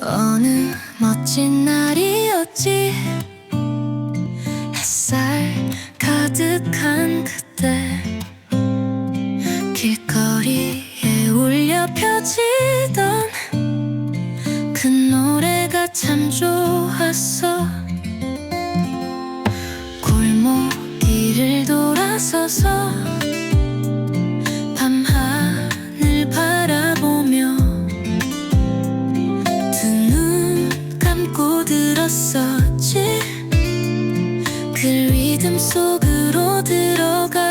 어느 멋진 날이었지? 햇살 가득한 그때 길거리에 울려 펴지던 그 노래가 참 좋았어. 골목길을 돌아서서 들었었지? 그 리듬 속으로 들어가